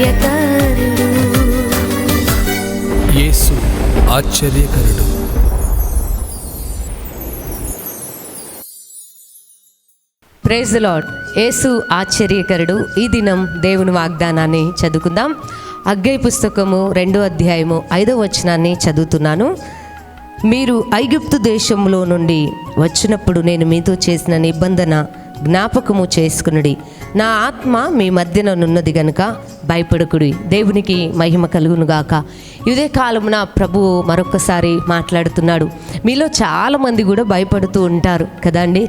ఆశ్చర్యకరుడు. యేసు ఆశ్చర్యకరుడు. Praise lord యేసు ఆశ్చర్యకరుడు. ఈ దినం దేవుని వాగ్దానాన్ని చదువుకుందాం. అగ్గై పుస్తకము రెండో అధ్యాయము ఐదో వచనాన్ని చదువుతున్నాను. మీరు ఐగుప్తు దేశంలో నుండి వచ్చినప్పుడు నేను మీతో చేసిన నిబంధన జ్ఞాపకము చేసుకునుడి. నా ఆత్మ మీ మధ్యననున్నది గనుక భయపడకుడి. దేవునికి మహిమ కలుగును గాక. ఇదే కాలమున ప్రభువు మరొకసారి మాట్లాడుతున్నాడు. మీలో చాలామంది కూడా భయపడుతూ ఉంటారు కదండి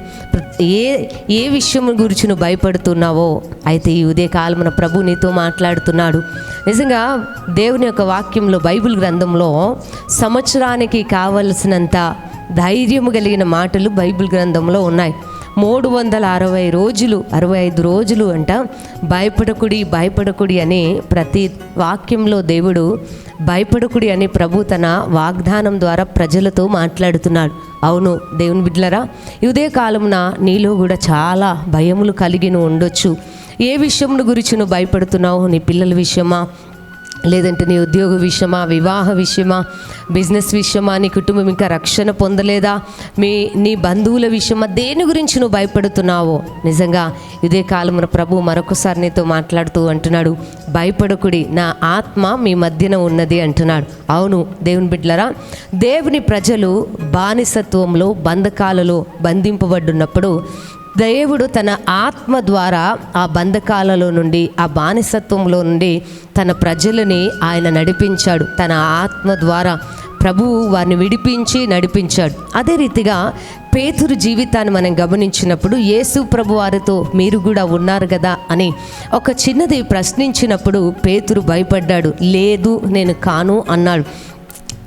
ఏ ఏ విషయం గురించి నువ్వు భయపడుతున్నావో అయితే ఈ ఉదయ కాలమున ప్రభు నీతో మాట్లాడుతున్నాడు. నిజంగా దేవుని యొక్క వాక్యంలో బైబిల్ గ్రంథంలో సంవత్సరానికి కావలసినంత ధైర్యము కలిగిన మాటలు బైబిల్ గ్రంథంలో ఉన్నాయి. మూడు వందల అరవై రోజులు అరవై ఐదు రోజులు అంట భయపడకుడి భయపడకుడి అని ప్రతి వాక్యంలో దేవుడు భయపడకుడి అని ప్రభు తన వాగ్దానం ద్వారా ప్రజలతో మాట్లాడుతున్నాడు. అవును దేవుని బిడ్లరా ఇదే కాలమున నీలో కూడా చాలా భయములు కలిగిన ఉండొచ్చు. ఏ విషయం గురించి నువ్వు భయపడుతున్నావు? నీ పిల్లల విషయమా? లేదంటే నీ ఉద్యోగ విషయమా వివాహ విషయమా బిజినెస్ విషయమా నీ కుటుంబం ఇంకా రక్షణ పొందలేదా? మీ నీ బంధువుల విషయమా దేని గురించి నువ్వు భయపడుతున్నావో? నిజంగా ఇదే కాలమున ప్రభు మరొకసారి నీతో మాట్లాడుతూ అంటున్నాడు భయపడకుడి నా ఆత్మ మీ మధ్యన ఉన్నది అంటున్నాడు. అవును దేవుని బిడ్డలరా దేవుని ప్రజలు బానిసత్వంలో బంధకాలలో బంధింపబడినప్పుడు దేవుడు తన ఆత్మ ద్వారా ఆ బంధకాలలో నుండి ఆ బానిసత్వంలో నుండి తన ప్రజలని ఆయన నడిపించాడు. తన ఆత్మ ద్వారా ప్రభువు వారిని విడిపించి నడిపించాడు. అదే రీతిగా పేతురు జీవితాన్ని మనం గమనించినప్పుడు యేసు ప్రభు వారితో మీరు కూడా ఉన్నారు కదా అని ఒక చిన్నది ప్రశ్నించినప్పుడు పేతురు భయపడ్డాడు. లేదు నేను కాను అన్నాడు.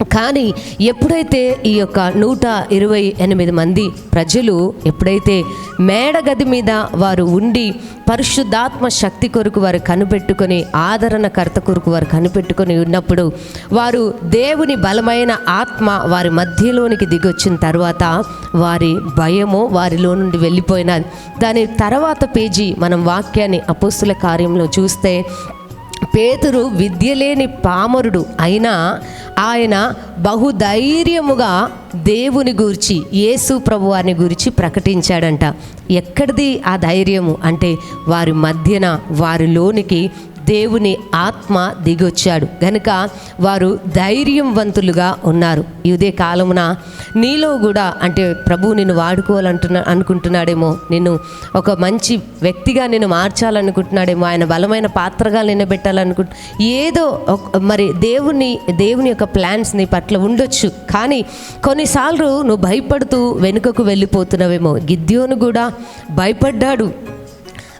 కానీ ఎప్పుడైతే ఈ యొక్క నూట ఇరవై ఎనిమిది మంది ప్రజలు ఎప్పుడైతే మేడగది మీద వారు ఉండి పరిశుద్ధాత్మ శక్తి కొరకు వారు కనిపెట్టుకొని ఆదరణకర్త కొరకు వారు కనిపెట్టుకొని ఉన్నప్పుడు వారు దేవుని బలమైన ఆత్మ వారి మధ్యలోనికి దిగొచ్చిన తర్వాత వారి భయము వారిలో నుండి వెళ్ళిపోయినది. దాని తర్వాత పేజీ మనం వాక్యాన్ని అపోస్తుల కార్యంలో చూస్తే పేతురు విద్య లేని పామరుడు అయినా ఆయన బహుధైర్యముగా దేవుని గూర్చి యేసు ప్రభు వారిని గురించి ప్రకటించాడంట. ఎక్కడిది ఆ ధైర్యము? అంటే వారి మధ్యన వారిలోనికి దేవుని ఆత్మ దిగొచ్చాడు. గనుక వారు ధైర్యవంతులుగా ఉన్నారు. ఇదే కాలమున నీలో కూడా అంటే ప్రభు నిన్ను వాడుకోవాలంటున్నా అనుకుంటున్నాడేమో నిన్ను ఒక మంచి వ్యక్తిగా నేను మార్చాలనుకుంటున్నాడేమో ఆయన బలమైన పాత్రగా నిలబెట్టాలనుకుంటు ఏదో మరి దేవుని దేవుని యొక్క ప్లాన్స్ నీ పట్ల ఉండొచ్చు. కానీ కొన్నిసార్లు నువ్వు భయపడుతూ వెనుకకు వెళ్ళిపోతున్నావేమో. గిద్యోను కూడా భయపడ్డాడు.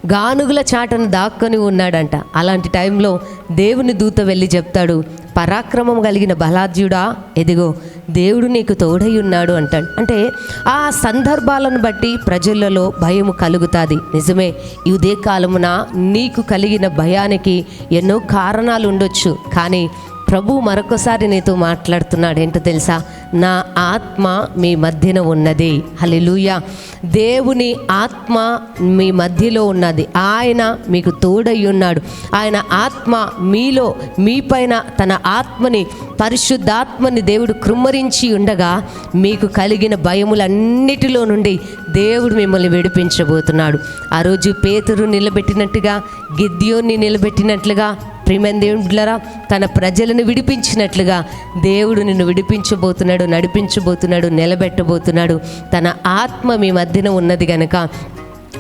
గానుగుల చాటను దాక్కొని ఉన్నాడంట. అలాంటి టైంలో దేవుని దూత వెళ్ళి చెప్తాడు పరాక్రమం కలిగిన బలాధ్యుడా ఎదిగో దేవుడు నీకు తోడై ఉన్నాడు అంటాడు. అంటే ఆ సందర్భాలను బట్టి ప్రజలలో భయం కలుగుతుంది. నిజమే ఇదే కాలమున నీకు కలిగిన భయానికి ఎన్నో కారణాలు ఉండొచ్చు. కానీ ప్రభు మరొకసారి నీతో మాట్లాడుతున్నాడు. ఏంటో తెలుసా? నా ఆత్మ మీ మధ్యన ఉన్నది. హలిలుయ దేవుని ఆత్మ మీ మధ్యలో ఉన్నది. ఆయన మీకు తోడై ఉన్నాడు. ఆయన ఆత్మ మీలో మీపైన తన ఆత్మని పరిశుద్ధాత్మని దేవుడు కృమ్మరించి ఉండగా మీకు కలిగిన భయములన్నిటిలో నుండి దేవుడు మిమ్మల్ని విడిపించబోతున్నాడు. ఆ రోజు పేతురు నిలబెట్టినట్టుగా గిద్యోన్ని నిలబెట్టినట్లుగా ప్రియమైన దేవుడులరా తన ప్రజలను విడిపించినట్లుగా దేవుడు నిన్ను విడిపించబోతున్నాడు నడిపించబోతున్నాడు నిలబెట్టబోతున్నాడు. తన ఆత్మ మీ మధ్యన ఉన్నది గనక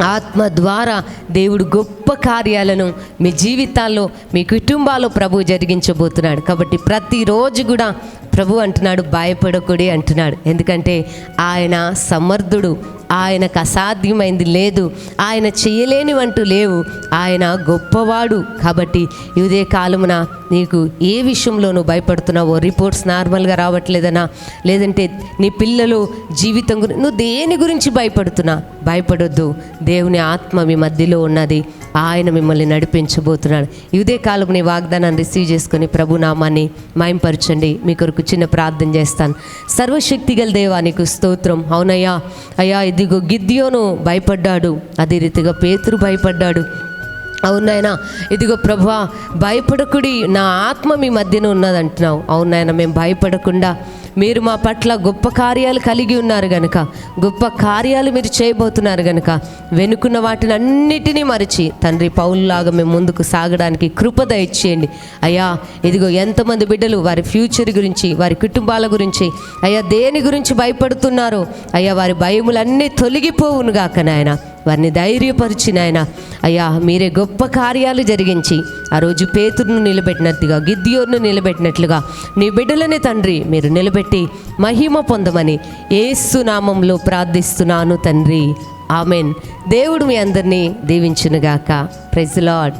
ఆత్మ ద్వారా దేవుడు గొప్ప కార్యాలను మీ జీవితాల్లో మీ కుటుంబాల్లో ప్రభు జరిగించబోతున్నాడు. కాబట్టి ప్రతిరోజు కూడా ప్రభు అంటున్నాడు భయపడకుడి అంటున్నాడు. ఎందుకంటే ఆయన సమర్థుడు ఆయనకు అసాధ్యమైంది లేదు ఆయన చేయలేనివంటూ లేవు ఆయన గొప్పవాడు. కాబట్టి ఇదే కాలమున నీకు ఏ విషయంలోనూ భయపడుతున్నావో రిపోర్ట్స్ నార్మల్గా రావట్లేదనా? లేదంటే నీ పిల్లలు జీవితం గురించి నువ్వు దేని గురించి భయపడుతున్నా? భయపడొద్దు. దేవుని ఆత్మ మీ మధ్యలో ఉన్నది. ఆయన మిమ్మల్ని నడిపించబోతున్నాడు. ఇదే కాలం నీ వాగ్దానాన్ని రిసీవ్ చేసుకుని ప్రభునామాన్ని మాయంపరచండి. మీ కొరకు చిన్న ప్రార్థన చేస్తాను. సర్వశక్తి గల దేవా నీకు స్తోత్రం. అవునయ్యా. అయ్యా ఇదిగో గిద్యోను భయపడ్డాడు. అదే రీతిగా పేతురు భయపడ్డాడు. అవునాయన ఇదిగో ప్రభా భయపడకుడి నా ఆత్మ మీ మధ్యన ఉన్నది అంటున్నావు అవునాయన మేము భయపడకుండా మీరు మా పట్ల గొప్ప కార్యాలు కలిగి ఉన్నారు గనుక గొప్ప కార్యాలు మీరు చేయబోతున్నారు గనుక వెనుకున్న వాటిని అన్నిటినీ మరిచి తండ్రి పౌల్లాగా మేము ముందుకు సాగడానికి కృపద ఇచ్చేయండి అయ్యా ఇదిగో ఎంతమంది బిడ్డలు వారి ఫ్యూచర్ గురించి వారి కుటుంబాల గురించి అయ్యా దేని గురించి భయపడుతున్నారో? అయ్యా వారి భయములన్నీ తొలగిపోవును గాక నాయన. వారిని ధైర్యపరిచి నాయన అయ్యా మీరే గొప్ప కార్యాలు జరిగించి ఆ రోజు పేతురును నిలబెట్టినట్టుగా గిద్యోను నిలబెట్టినట్లుగా నీ బిడ్డలనే తండ్రి మీరు నిలబెట్టి మహిమ పొందమని ఏసు నామంలో ప్రార్థిస్తున్నాను తండ్రి. ఆమెన్. దేవుడు మీ అందరినీ దీవించునుగాక. Praise lord